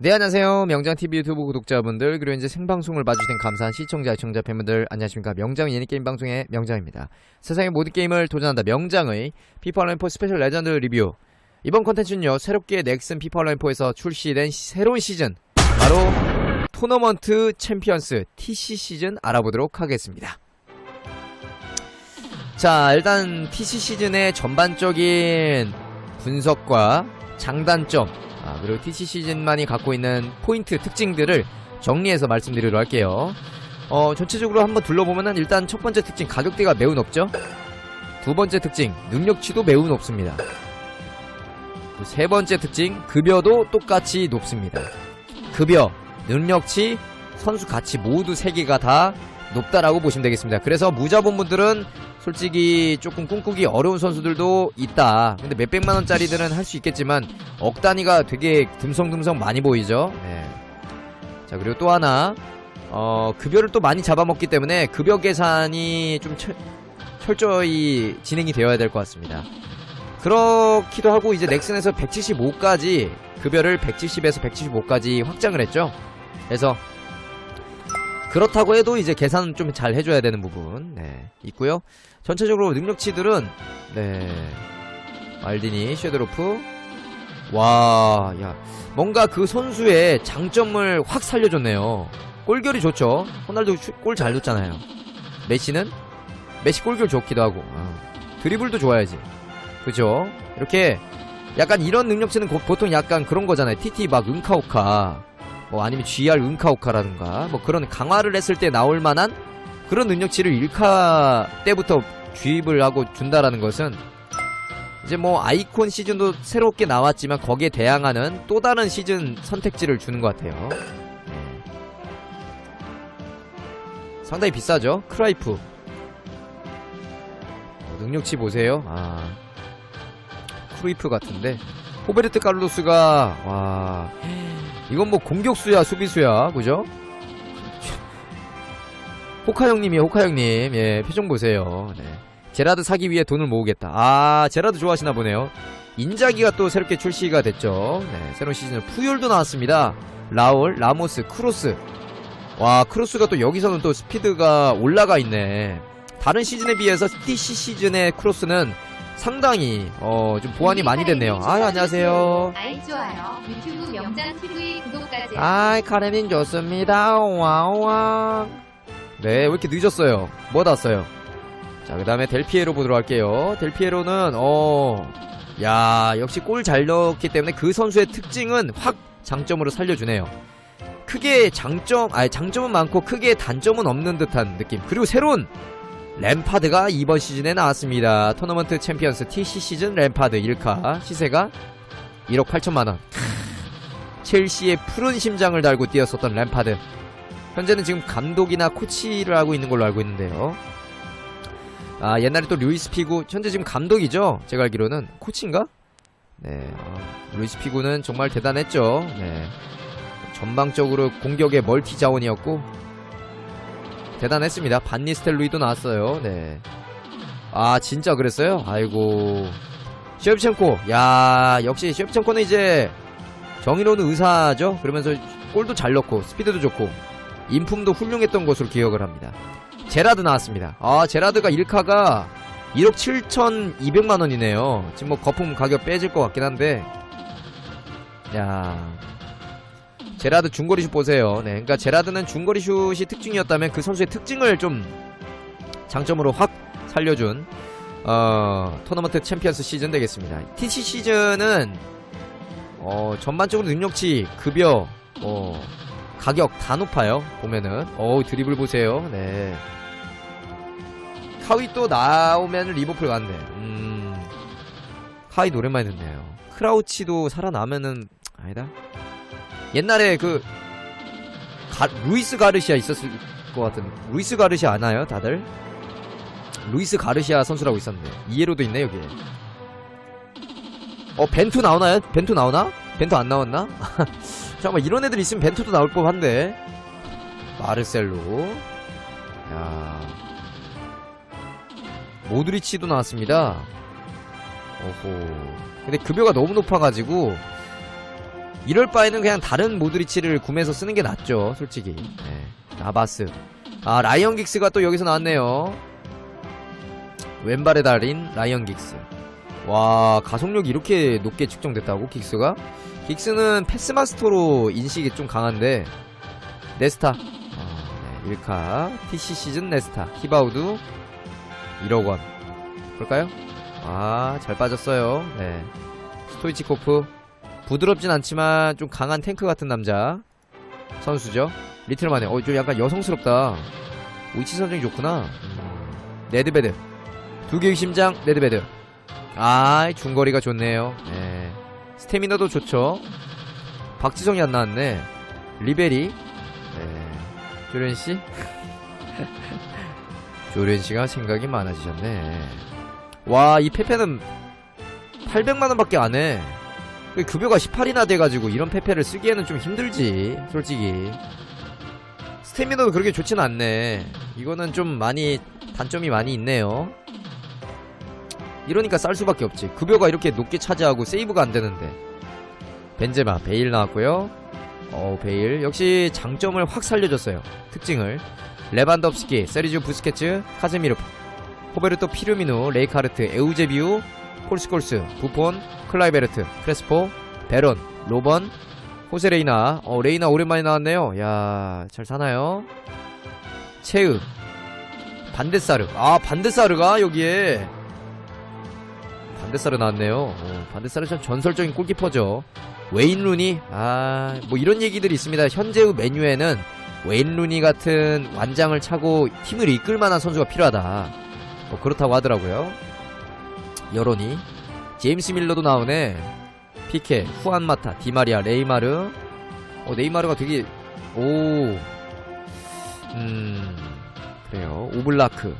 네 안녕하세요. 명장TV 유튜브 구독자분들 그리고 이제 생방송을 봐주신 감사한 시청자 시청자 팬분들 안녕하십니까? 명장 예능게임 방송의 명장입니다. 세상의 모든 게임을 도전한다. 명장의 피파 온라인4 스페셜 레전드 리뷰. 이번 컨텐츠는요 새롭게 넥슨 피파 온라인4에서 출시된 시- 새로운 시즌 바로 토너먼트 챔피언스 TC 시즌 알아보도록 하겠습니다. 자 일단 TC 시즌의 전반적인 분석과 장단점 아, 그리고 TC 시즌만이 갖고 있는 포인트 특징들을 정리해서 말씀드리도록 할게요. 어, 전체적으로 한번 둘러보면은 일단 첫 번째 특징 가격대가 매우 높죠? 두 번째 특징 능력치도 매우 높습니다. 그세 번째 특징 급여도 똑같이 높습니다. 급여, 능력치, 선수 가치 모두 세 개가 다 높다라고 보시면 되겠습니다. 그래서 무자본분들은 솔직히 조금 꿈꾸기 어려운 선수들도 있다. 근데 몇백만 원짜리들은 할 수 있겠지만 억 단위가 되게 듬성듬성 많이 보이죠. 네. 자 그리고 또 하나 어 급여를 또 많이 잡아먹기 때문에 급여 계산이 좀 철, 철저히 진행이 되어야 될 것 같습니다. 그렇기도 하고 이제 넥슨에서 175까지 급여를 170에서 175까지 확장을 했죠. 그래서 그렇다고 해도 이제 계산 좀잘 해줘야 되는 부분 네, 있고요. 전체적으로 능력치들은 네 말디니, 쉐드로프 와, 야 뭔가 그 선수의 장점을 확 살려줬네요. 골결이 좋죠. 호날두 골 잘 넣잖아요. 메시는 메시 골결 좋기도 하고 어. 드리블도 좋아야지. 그죠? 이렇게 약간 이런 능력치는 고- 보통 약간 그런 거잖아요. TT 막 은카오카 뭐 아니면 GR 은카오카라든가 뭐 그런 강화를 했을 때 나올 만한 그런 능력치를 1카 때부터 주입을 하고 준다라는 것은 이제 뭐 아이콘 시즌도 새롭게 나왔지만 거기에 대항하는 또 다른 시즌 선택지를 주는 것 같아요. 네. 상당히 비싸죠? 크라이프. 어, 능력치 보세요. 아. 크루이프 같은데. 호베르트 칼로스가, 와. 이건 뭐 공격수야, 수비수야, 그죠? 호카 형님이에요, 호카 형님. 예, 표정 보세요. 네. 제라드 사기 위해 돈을 모으겠다. 아, 제라드 좋아하시나 보네요. 인자기가 또 새롭게 출시가 됐죠. 네, 새로운 시즌 푸율도 나왔습니다. 라울, 라모스, 크로스. 와, 크로스가 또 여기서는 또 스피드가 올라가 있네. 다른 시즌에 비해서 TC 시즌의 크로스는 상당히 어, 좀 보완이 많이 됐네요. 아, 안녕하세요. 아이 좋아요. 유튜브 명장 TV 구독까지. 아이 카레님 좋습니다 와와 네 왜 이렇게 늦었어요 뭐 났어요 자 그 다음에 델피에로 보도록 할게요 델피에로는 어 야 역시 골 잘 넣었기 때문에 그 선수의 특징은 확 장점으로 살려주네요 크게 장점 아니 장점은 많고 크게 단점은 없는 듯한 느낌 그리고 새로운 램파드가 이번 시즌에 나왔습니다 토너먼트 챔피언스 TC 시즌 램파드 1카 시세가 1억 8천만원 첼시의 푸른 심장을 달고 뛰었었던 램파드. 현재는 지금 감독이나 코치를 하고 있는 걸로 알고 있는데요. 아, 옛날에 또 루이스 피구, 현재 지금 감독이죠? 제가 알기로는. 코치인가? 네, 아, 루이스 피구는 정말 대단했죠. 네. 전방적으로 공격의 멀티 자원이었고, 대단했습니다. 반니스텔루이도 나왔어요. 네. 아, 진짜 그랬어요? 아이고. 셰프첸코. 야, 역시 셰프첸코는 이제 정의로운 의사죠. 그러면서 골도 잘 넣고 스피드도 좋고 인품도 훌륭했던 것으로 기억을 합니다. 제라드 나왔습니다. 아 제라드가 1카가 1억 7,200만 원이네요. 지금 뭐 거품 가격 빼질 것 같긴 한데 야 제라드 중거리 슛 보세요. 네, 그러니까 제라드는 중거리 슛이 특징이었다면 그 선수의 특징을 좀 장점으로 확 살려준 어, 토너먼트 챔피언스 시즌 되겠습니다. TC 시즌은 어, 전반적으로 능력치, 급여, 어, 가격 다 높아요. 보면은. 어 드리블 보세요. 네. 카위 또 나오면 리버풀 갔네. 음. 카위 오랜만에 듣네요. 크라우치도 살아나면은, 아니다. 옛날에 그, 가, 루이스 가르시아 있었을 것 같은, 루이스 가르시아 아나요? 다들? 루이스 가르시아 선수라고 있었는데. 이에로도 있네, 여기. 어 벤투 나오나요? 벤투 나오나? 벤투 안 나왔나? 잠깐만 이런 애들 있으면 벤투도 나올 법한데 마르셀로 야 모드리치도 나왔습니다 오호 근데 급여가 너무 높아가지고 이럴 바에는 그냥 다른 모드리치를 구매해서 쓰는 게 낫죠, 솔직히. 네. 나바스. 아, 라이언 긱스가 또 여기서 나왔네요. 왼발의 달인 라이언 긱스. 와, 가속력이 이렇게 높게 측정됐다고, 긱스가? 긱스는 패스마스터로 인식이 좀 강한데, 네스타. 아, 네, 1카. TC 시즌 네스타. 히바우드. 1억 원. 볼까요? 아, 잘 빠졌어요. 네. 스토이치코프. 부드럽진 않지만 좀 강한 탱크 같은 남자. 선수죠. 리틀만에. 어, 좀 약간 여성스럽다. 위치 선정이 좋구나. 음, 네드베드. 두 개의 심장, 네드베드. 아, 중거리가 좋네요. 네. 스태미너도 좋죠. 박지성이 안 나왔네. 리베리. 네. 조련씨. 조련씨가 생각이 많아지셨네. 와, 이 페페는 800만원밖에 안 해. 그 급여가 18이나 돼가지고 이런 페페를 쓰기에는 좀 힘들지, 솔직히. 스태미너도 그렇게 좋진 않네. 이거는 좀 많이, 단점이 많이 있네요. 이러니까 쌀 수밖에 없지. 급여가 이렇게 높게 차지하고 세이브가 안 되는데. 벤제마, 베일 나왔고요. 어, 베일. 역시 장점을 확 살려줬어요. 특징을. 레반덥스키, 세리주 부스케츠, 카제미르, 호베르토 피르미누, 레이카르트, 에우제비우, 콜스콜스, 부폰, 클라이베르트, 크레스포, 베론, 로번, 호세 레이나. 어, 레이나 오랜만에 나왔네요. 야, 잘 사나요? 체으, 반데사르. 아, 반데사르가 여기에. 반데사르 나왔네요. 어, 반데사르 참 전설적인 골키퍼죠. 웨인 루니. 아, 뭐 이런 얘기들이 있습니다. 현재의 메뉴에는 웨인 루니 같은 완장을 차고 팀을 이끌 만한 선수가 필요하다. 뭐 그렇다고 하더라고요. 여론이. 제임스 밀러도 나오네. 피케, 후안 마타, 디마리아, 레이마르. 어, 네이마르가 되게 오. 음. 그래요. 오블라크.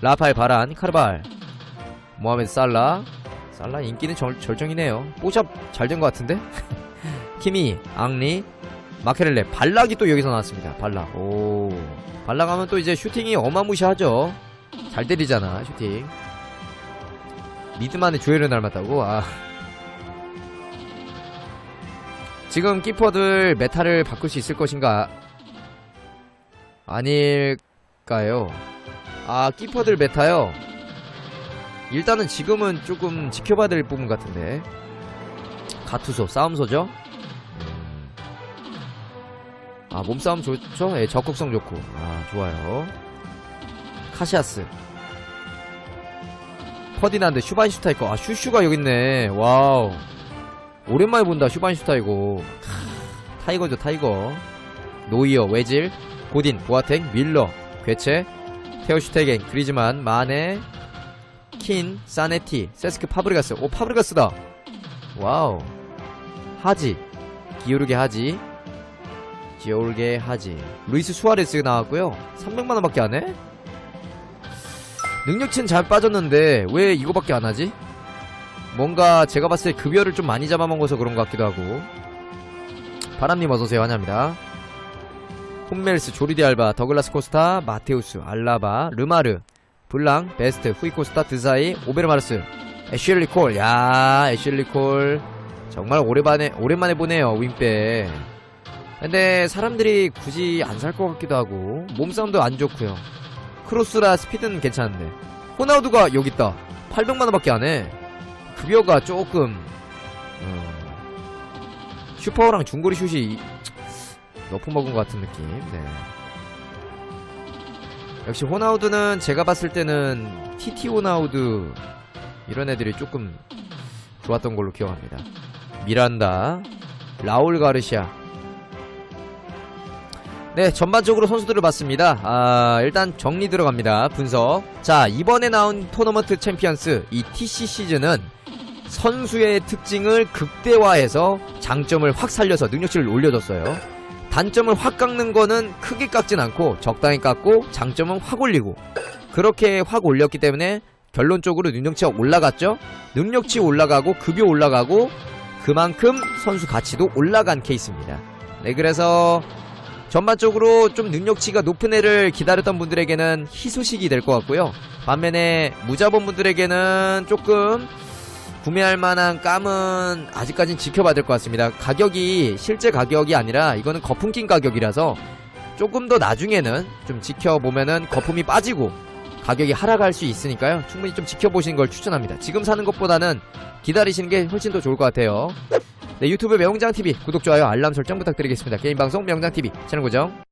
라파엘 바란, 카르발. 모하메드 살라. 살라 인기는 절, 절정이네요. 뽀샵 잘된 것 같은데? 키미, 앙리, 마케렐레, 발락이 또 여기서 나왔습니다. 발락. 오. 발락 하면 또 이제 슈팅이 어마무시하죠. 잘 때리잖아, 슈팅. 미드만의 조엘을 닮았다고? 아. 지금 키퍼들 메타를 바꿀 수 있을 것인가? 아닐까요? 아, 키퍼들 메타요? 일단은 지금은 조금 지켜봐야 될 부분 같은데. 가투소, 싸움소죠? 음. 아, 몸싸움 좋죠? 예, 적극성 좋고. 아, 좋아요. 카시아스. 퍼디난드, 슈반슈타 이거. 아, 슈슈가 여기 있네. 와우. 오랜만에 본다, 슈반슈타 이거. 크, 타이거죠, 타이거. 노이어, 외질, 고딘, 보아텍, 밀러, 괴체, 테오슈테겐, 그리즈만, 마네, 킨, 사네티, 세스크 파브리가스. 오, 파브리가스다. 와우. 하지. 기오르게 하지. 기오르게 하지. 루이스 수아레스 나왔고요. 300만원 밖에 안 해? 능력치는 잘 빠졌는데 왜 이거밖에 안 하지? 뭔가 제가 봤을 때 급여를 좀 많이 잡아먹어서 그런 것 같기도 하고. 바람님 어서오세요. 환영합니다. 홈멜스 조리디 알바 더글라스 코스타 마테우스 알라바 르마르 블랑 베스트 후이코스타 드사이 오베르마르스 애슐리 콜 야 애슐리 콜. 정말 오랜만에 오랜만에 보네요 윙백. 근데 사람들이 굳이 안 살 것 같기도 하고 몸싸움도 안 좋고요 크로스라 스피드는 괜찮은데. 호나우두가 여기 있다. 800만원밖에 안해. 급여가 조금 어, 슈퍼랑 중거리 슛이 너프 먹은 것 같은 느낌. 네. 역시 호나우두는 제가 봤을 때는 TT 호나우두 이런 애들이 조금 좋았던 걸로 기억합니다. 미란다 라울 가르시아 네, 전반적으로 선수들을 봤습니다. 아, 일단 정리 들어갑니다. 분석. 자, 이번에 나온 토너먼트 챔피언스 이 TC 시즌은 선수의 특징을 극대화해서 장점을 확 살려서 능력치를 올려줬어요. 단점을 확 깎는 거는 크게 깎진 않고 적당히 깎고 장점은 확 올리고 그렇게 확 올렸기 때문에 결론적으로 능력치가 올라갔죠. 능력치 올라가고 급여 올라가고 그만큼 선수 가치도 올라간 케이스입니다. 네, 그래서 전반적으로 좀 능력치가 높은 애를 기다렸던 분들에게는 희소식이 될 것 같고요. 반면에 무자본 분들에게는 조금 구매할 만한 깜은 아직까진 지켜봐야 될 것 같습니다. 가격이 실제 가격이 아니라 이거는 거품 낀 가격이라서 조금 더 나중에는 좀 지켜보면은 거품이 빠지고 가격이 하락할 수 있으니까요. 충분히 좀 지켜보시는 걸 추천합니다. 지금 사는 것보다는 기다리시는 게 훨씬 더 좋을 것 같아요. 네, 유튜브 명장TV 구독, 좋아요, 알람 설정 부탁드리겠습니다. 게임 방송 명장TV 채널 고정